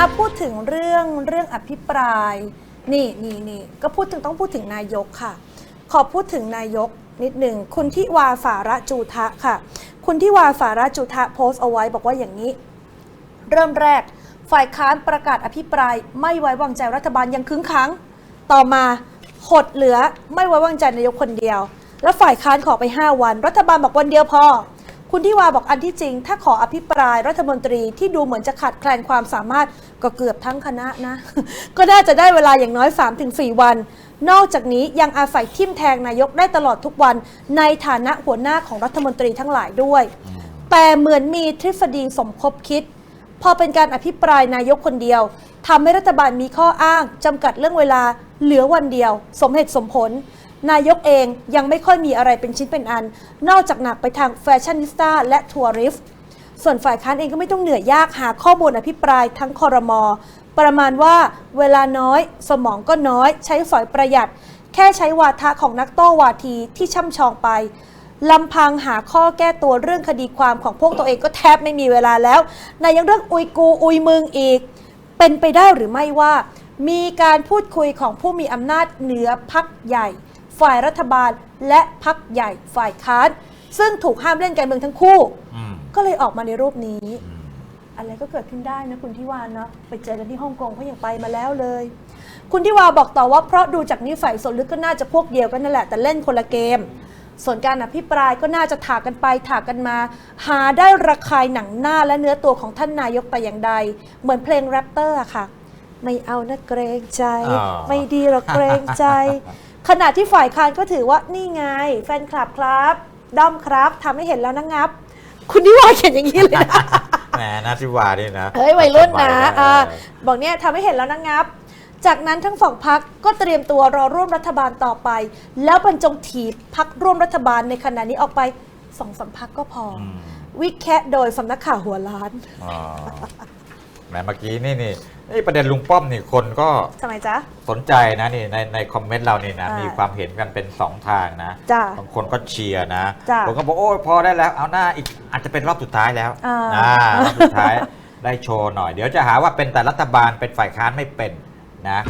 อะพูดถึงเรื่องเรื่องอภิปราย นี่นี่นี่ก็พูดถึงต้องพูดถึงนายกค่ะ ขอพูดถึงนายกนิดหนึ่งคุณทิวาฝาระจูทะค่ะ คุณทิวาฝาระจูทะโพสต์เอาไว้บอกว่าอย่างนี้ เริ่มแรก ฝ่ายค้านประกาศอภิปราย ไม่ไว้วางใจรัฐบาลยังคึ้งขังต่อมาหดเหลือไม่ไว้วางใจนายกคนเดียว แล้วฝ่ายค้านขอไป 5 วัน รัฐบาลบอกวันเดียวพอ คุณที่วาบอกอันที่จริง ถ้าขออภิปรายรัฐมนตรีที่ดูเหมือนจะขาดแคลนความสามารถก็เกือบทั้งคณะนะ ก็น่าจะได้เวลาอย่างน้อย 3-4 วัน นอกจากนี้ยังอาศัยทิมแทงนายกได้ตลอดทุกวัน ในฐานะหัวหน้าของรัฐมนตรีทั้งหลายด้วย แต่เหมือนมีทฤษฎีสมคบคิด พอเป็นการอภิปรายนายกคนเดียวทำให้รัฐบาลมีข้ออ้างจำกัดเรื่องเวลาเหลือวันเดียว สมเหตุสมผล นายกเองยังไม่ค่อยมีอะไรเป็นชิ้นเป็นอัน นอกจากหนักไปทางแฟชั่นนิสต้าและทัวริสต์ส่วนฝ่ายค้านเองก็ไม่ต้องเหนื่อยยากหาข้อมูลอภิปรายทั้งคอรมอประมาณว่าเวลาน้อยสมองก็น้อย ใช้สอยประหยัด แค่ใช้วาทะของนักโต้วาทีที่ช่ำชองไปลำพังหาข้อแก้ตัวเรื่องคดีความของพวกตัวเองก็แทบไม่มีเวลาแล้วนายยังเรื่องอุยกูอุยมึงอีก เป็นไปได้หรือไม่ว่า มีการพูดคุยของผู้มีอำนาจเหนือพักใหญ่ ฝ่ายรัฐบาล และพักใหญ่ฝ่ายค้าน ซึ่งถูกห้ามเล่นการเมืองทั้งคู่ อืมก็เลยออกมาในรูปนี้ อืม อะไรก็เกิดขึ้นได้นะคุณทิวาเนาะไปเจอกันที่ฮ่องกงเขายังไปมาแล้วเลย คุณทิวาบอกต่อว่าเพราะดูจากนิสัยส่วนลึกก็น่าจะพวกเดียวกันนั่นแหละแต่เล่นคนละเกม ส่วนการอภิปรายก็น่าจะถากกันไปถากกันมา หาได้ระคายหนังหน้าและเนื้อตัวของท่านนายกแต่อย่างใด เหมือนเพลงแรปเตอร์อะค่ะ ไม่เอานะเกรงใจอ๋อไม่ดีหรอกเกรงใจ ขณะที่ฝ่ายค้านก็ถือว่านี่ไง แฟนคลับครับด้อมครับทำให้เห็นแล้วนะงับ คุณนิวาเขียนอย่างนี้เลยนะ แหมนาทิวานี่นะเฮ้ยวัยรุ่นนะสบายอ่าเออบอกเนี่ยทำให้เห็นแล้วนะงับ จากนั้นทั้งสองพักก็เตรียมตัวรอร่วมรัฐบาลต่อไป แล้วบรรจงถีบพักร่วมรัฐบาลในขณะนี้ออกไปสองสามพักก็พอออืมวิแคะโดยสำนักข่าวหัวล้าน อ๋อ แหมเมื่อกี้นี่นี่นี่ประเด็นลุงป้อมนี่คนก็ทำไมจ๊ะ สนใจนะนี่ในในคอมเมนต์เรานี่นะอ่ามีมีความเห็นกันเป็นสองทางนะจ้ะบางคนก็เชียร์นะจ้ะบางคนก็บอกโอ้ยพอได้แล้วเอาหน้าอีกอาจจะเป็นรอบสุดท้ายแล้วอ่าอ่ารอบสุดท้ายได้โชว์หน่อย เดี๋ยวจะหาว่าเป็นแต่รัฐบาลเป็นฝ่ายค้านไม่เป็นนะ